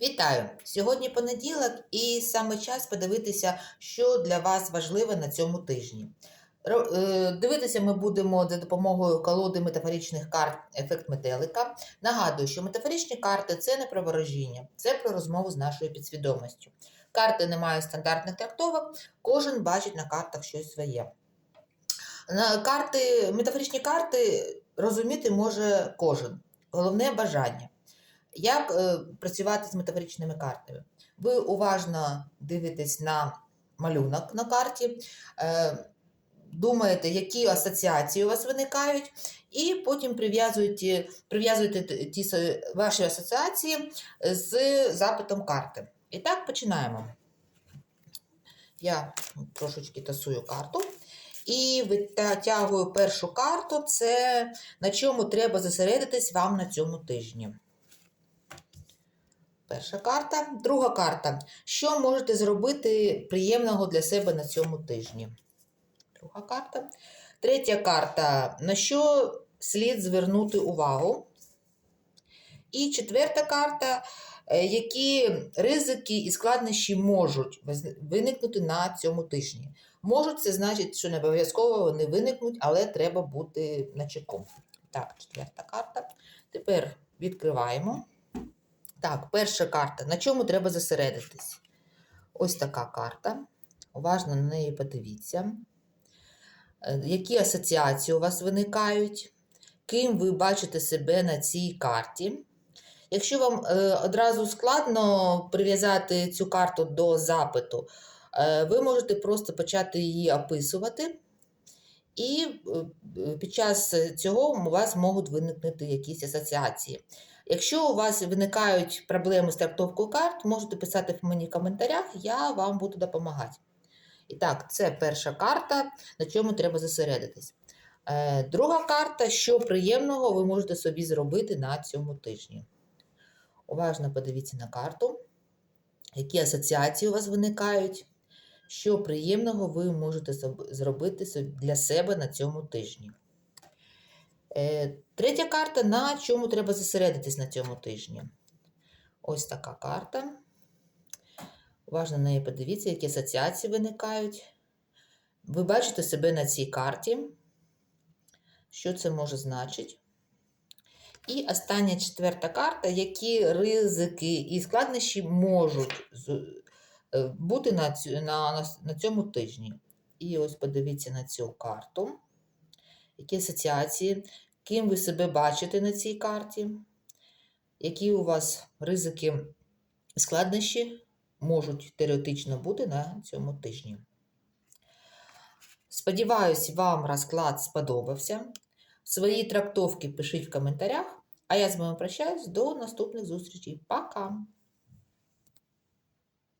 Вітаю! Сьогодні понеділок, і саме час подивитися, що для вас важливе на цьому тижні. Е, Дивитися ми будемо за допомогою колоди метафоричних карт Ефект метелика. Нагадую, що метафоричні карти це не про ворожіння, це про розмову з нашою підсвідомістю. Карти не мають стандартних трактовок, кожен бачить на картах щось своє. Карти, метафоричні карти розуміти може кожен. Головне бажання. Як е, працювати з метафоричними картами? Ви уважно дивитесь на малюнок на карті, е, думаєте, які асоціації у вас виникають, і потім прив'язуєте, прив'язуєте ті ваші асоціації з запитом карти. І так починаємо. Я трошечки тасую карту. І витягую першу карту. Це на чому треба зосередитись вам на цьому тижні. Перша карта. Друга карта. Що можете зробити приємного для себе на цьому тижні? Друга карта. Третя карта. На що слід звернути увагу? І четверта карта. е, Які ризики і складнощі можуть виникнути на цьому тижні? Можуть, це значить, що не обов'язково вони виникнуть, але треба бути на чеку. Так, четверта карта. Тепер відкриваємо. Так, перша карта. На чому треба зосередитись? Ось така карта. Уважно на неї подивіться. Е, Які асоціації у вас виникають? Ким ви бачите себе на цій карті? Якщо вам е, одразу складно прив'язати цю карту до запиту, е, ви можете просто почати її описувати, і е, під час цього у вас можуть виникнути якісь асоціації. Якщо у вас виникають проблеми з трактовкою карт, можете писати в мені в коментарях, я вам буду допомагати. І так, це перша карта, на чому треба зосередитись. Е, Друга карта, що приємного ви можете собі зробити на цьому тижні. Уважно подивіться на карту, які асоціації у вас виникають, що приємного ви можете зробити для себе на цьому тижні. Е, Третя карта, на чому треба зосередитись на цьому тижні. Ось така карта. Уважно на неї подивіться, які асоціації виникають. Ви бачите себе на цій карті. Що це може значити? І остання четверта карта, які ризики і складнощі можуть бути на, цю, на, на, на цьому тижні. І ось подивіться на цю карту. Які асоціації, ким ви себе бачите на цій карті, які у вас ризики і складнощі можуть теоретично бути на цьому тижні. Сподіваюсь, вам розклад сподобався. Свої трактовки пишіть в коментарях, а я з вами прощаюсь до наступних зустрічей. Пока!